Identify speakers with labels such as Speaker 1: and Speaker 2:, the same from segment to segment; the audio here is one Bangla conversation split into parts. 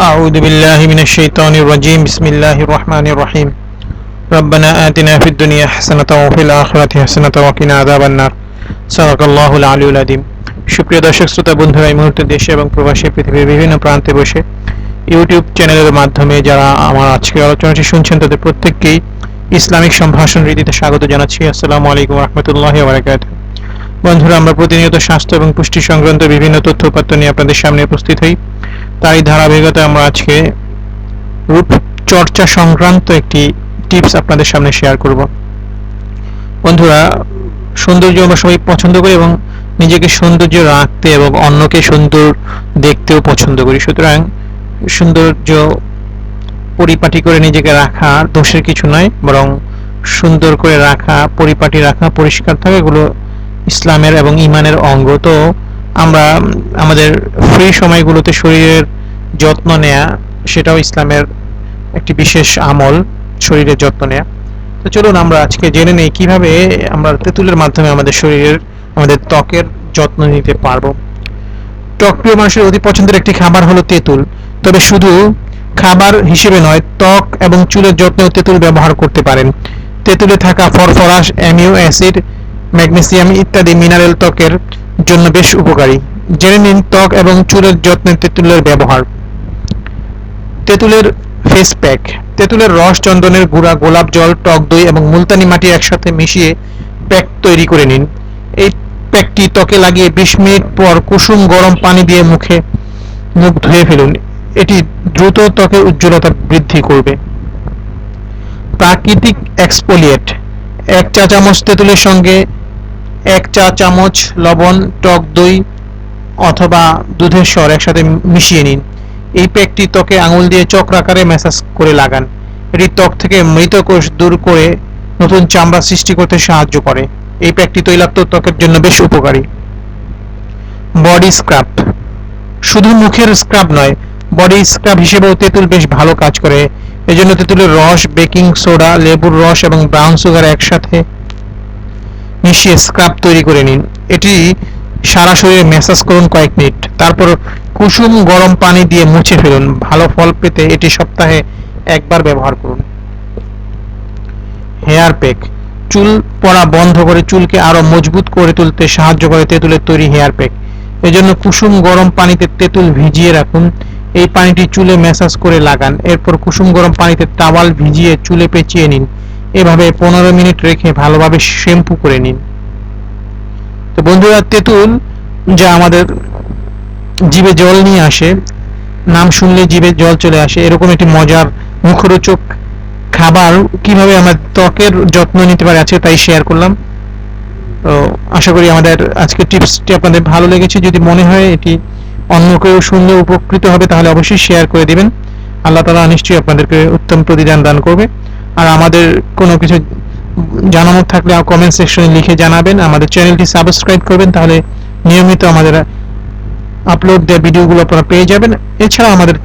Speaker 1: أعوذ بالله من الشيطان الرجيم بسم الله الرحمن الرحيم ربنا آتنا في الدنيا حسنة وفي الآخرة حسنة وقنا عذاب النار صدق الله العلي العظيم সুপ্রিয় দর্শক শ্রোতা বন্ধুরা এই মুহূর্তে দেশে এবং প্রবাসী পৃথিবীর বিভিন্ন প্রান্তে বসে ইউটিউব চ্যানেলের মাধ্যমে যারা আমার আজকের আলোচনাটি শুনছেন তাদের প্রত্যেককেই ইসলামিক সম্ভাষণ রীতিতে স্বাগত জানাচ্ছি আসসালামু আলাইকুম রহমতুল্লাহ বারাকাত বন্ধুরা, আমরা প্রতিনিয়ত স্বাস্থ্য এবং পুষ্টি সংক্রান্ত বিভিন্ন তথ্য উপাত্ত নিয়ে আপনাদের সামনে উপস্থিত হই। তারই ধারাবাহিকতায় আমরা আজকে রূপ চর্চা সংক্রান্ত একটি টিপস আপনাদের সামনে শেয়ার করব। বন্ধুরা, সৌন্দর্য আমরা সবাই পছন্দ করি এবং নিজেকে সৌন্দর্য রাখতে এবং অন্যকে সুন্দর দেখতেও পছন্দ করি। সুতরাং সৌন্দর্য পরিপাটি করে নিজেকে রাখা দোষের কিছু নয়, বরং সুন্দর করে রাখা, পরিপাটি রাখা, পরিষ্কার থাকা, এগুলো ইসলামের এবং ইমানের অঙ্গ। তো আমরা আমাদের ফ্রি সময়গুলোতে শরীরের যত্ন নেয়া, সেটাও ইসলামের একটি বিশেষ আমল, শরীরের যত্ন নেয়া। তো চলুন আমরা আজকে জেনে নেই কীভাবে আমরা তেঁতুলের মাধ্যমে আমাদের শরীরের, আমাদের ত্বকের যত্ন নিতে পারব। ত্বক প্রিয় মানুষের, অতি পছন্দের একটি খাবার হলো তেঁতুল। তবে শুধু খাবার হিসেবে নয়, ত্বক এবং চুলের যত্নেও তেঁতুল ব্যবহার করতে পারেন। তেঁতুলে থাকা ফরফরাস, অ্যামিনো অ্যাসিড ম্যাগনেসিয়াম ইত্যাদি মিনারেল ত্বকের জন্য বেশ উপকারী। জেনে নিন ত্বক এবং চুলের যত্নে তেঁতুলের ব্যবহার। তেঁতুলের ফেস প্যাক তেঁতুলের রস, চন্দনের গুঁড়া, গোলাপ জল, টক দই এবং মুলতানি মাটি একসাথে মিশিয়ে প্যাক তৈরি করে নিন। এই প্যাকটি ত্বকে লাগিয়ে বিশ মিনিট পর কুসুম গরম পানি দিয়ে মুখে মুখ ধুয়ে ফেলুন। এটি দ্রুত ত্বকের উজ্জ্বলতা বৃদ্ধি করবে। প্রাকৃতিক এক্সপোলিয়েট এক চা চামচ তেঁতুলের সঙ্গে এক চা চামচ, লবণ, টক দই অথবা দুধের স্বর একসাথে মিশিয়ে নিন। এই প্যাকটি ত্বকে আঙুল দিয়ে চক্রাকারে ম্যাসাজ করে লাগান। এটি ত্বক থেকে মৃত কোষ দূর করে নতুন চামড়া সৃষ্টি করতে সাহায্য করে। এই প্যাকটি তৈলাক্ত ত্বকের জন্য বেশ উপকারী। Body scrub. শুধু মুখের স্ক্রাব নয়, বডি স্ক্রাব হিসেবেও তেঁতুল বেশ ভালো কাজ করে। এজন্য তেঁতুলের রস, বেকিং সোডা, লেবুর রস এবং ব্রাউন সুগার একসাথে মিশিয়ে স্ক্রাব তৈরি করে নিন। এটি সারা শরীরে ম্যাসাজ করুন কয়েক মিনিট। তারপর কুসুম গরম পানি দিয়ে মুছে ফেলুন। ভালো ফল পেতে এটি সপ্তাহে একবার ব্যবহার করুন। হেয়ার প্যাক চুল পড়া বন্ধ করে চুলকে আরও মজবুত করে তুলতে সাহায্য করে তেঁতুলের তৈরি হেয়ার প্যাক এজন্য কুসুম গরম পানিতে তেঁতুল ভিজিয়ে রাখুন। এই পানিটি চুলে ম্যাসাজ করে লাগান। এরপর কুসুম গরম পানিতে টাওয়াল ভিজিয়ে চুলে পেঁচিয়ে নিন। এভাবে পনেরো মিনিট রেখে ভালোভাবে শ্যাম্পু করে নিন। তো বন্ধুরা, তেঁতুল যা আমাদের জিভে জল নিয়ে আসে, নাম শুনলে জিভে জল চলে আসে, এরকম একটি মজার মুখরোচক খাবার কীভাবে আমরা ত্বকের যত্ন নিতে পারে আজকে তাই শেয়ার করলাম। তো আশা করি আমাদের আজকের টিপসটি আপনাদের ভালো লেগেছে। যদি মনে হয় এটি অন্য কেউ শুনলে উপকৃত হবে, তাহলে অবশ্যই শেয়ার করে দিবেন। আল্লাহ তালা নিশ্চয়ই আপনাদেরকে উত্তম প্রতিদান দান করবে। আর আমাদের কোনো কিছু জানানোর থাকলে কমেন্ট সেকশনে লিখে জানাবেন, আমাদের চ্যানেলটি সাবস্ক্রাইব করবেন, তাহলে নিয়মিত আমাদের আপলোড দেওয়া ভিডিওগুলো আপনারা পেয়ে যাবেন। এছাড়া আমাদের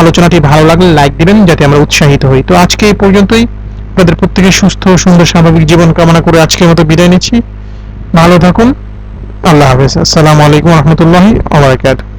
Speaker 1: আলোচনাটি ভালো লাগলে লাইক দিবেন, যাতে আমরা উৎসাহিত হই। তো আজকে এই পর্যন্তই। আপনাদের প্রত্যেকের সুস্থ সুন্দর স্বাভাবিক জীবন কামনা করে আজকের মতো বিদায় নিচ্ছি। ভালো থাকুন। আল্লাহ হাফেজ। আসসালামু আলাইকুম রহমতুল্লাহি আবরাকাতুহ